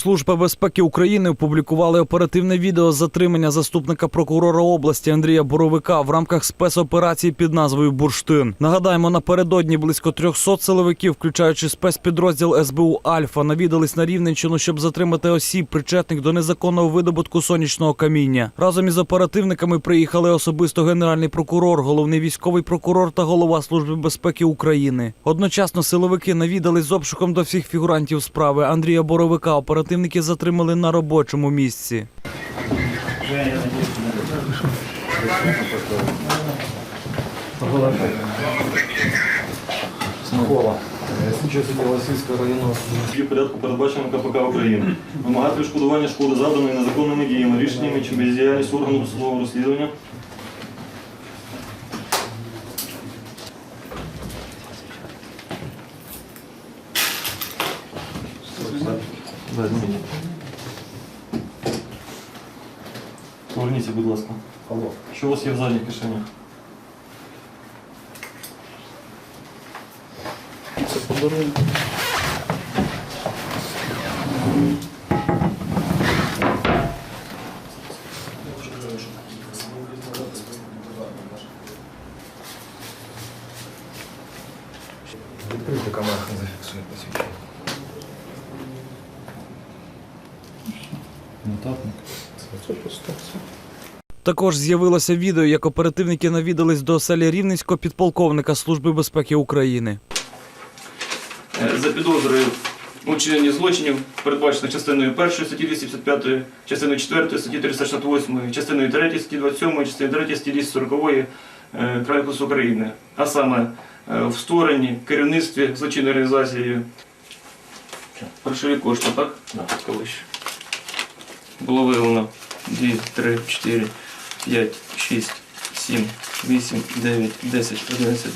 Служба безпеки України опублікували оперативне відео з затримання заступника прокурора області Андрія Боровика в рамках спецоперації під назвою Бурштин. Нагадаємо, напередодні близько 300 силовиків, включаючи спецпідрозділ СБУ Альфа, навідались на Рівненщину, щоб затримати осіб, причетних до незаконного видобутку сонячного каміння. Разом із оперативниками приїхали особисто генеральний прокурор, головний військовий прокурор та голова служби безпеки України. Одночасно силовики навідались з обшуком до всіх фігурантів справи. Андрія Боровика оперативники затримали на робочому місці. Є порядку передбаченому КПК України. Вимагати відшкодування шкоди завданої незаконними діями, рішеннями чи бездіяльністю органу досудового розслідування. Поверніться, будь ласка. Алло. Що у вас є в задніх кишенях? Це подарунок. Відкрийте камеру, зафіксує посвідчення. Нотатник. Це просто все. Також з'явилося відео, як оперативники навідались до оселі рівненського підполковника Служби безпеки України. Е, за підозрою у злочинів, передбачених частиною 1 статті 255, частиною 4 статті 368, частиною 3 статті 27, частиною 3 статті 240 е, України, а саме е, в створенні, керівництві злочинної організації грошові кошти, так? Да. Було виявлено 2, 3, 4, 5, 6, 7, 8, 9, 10, 11,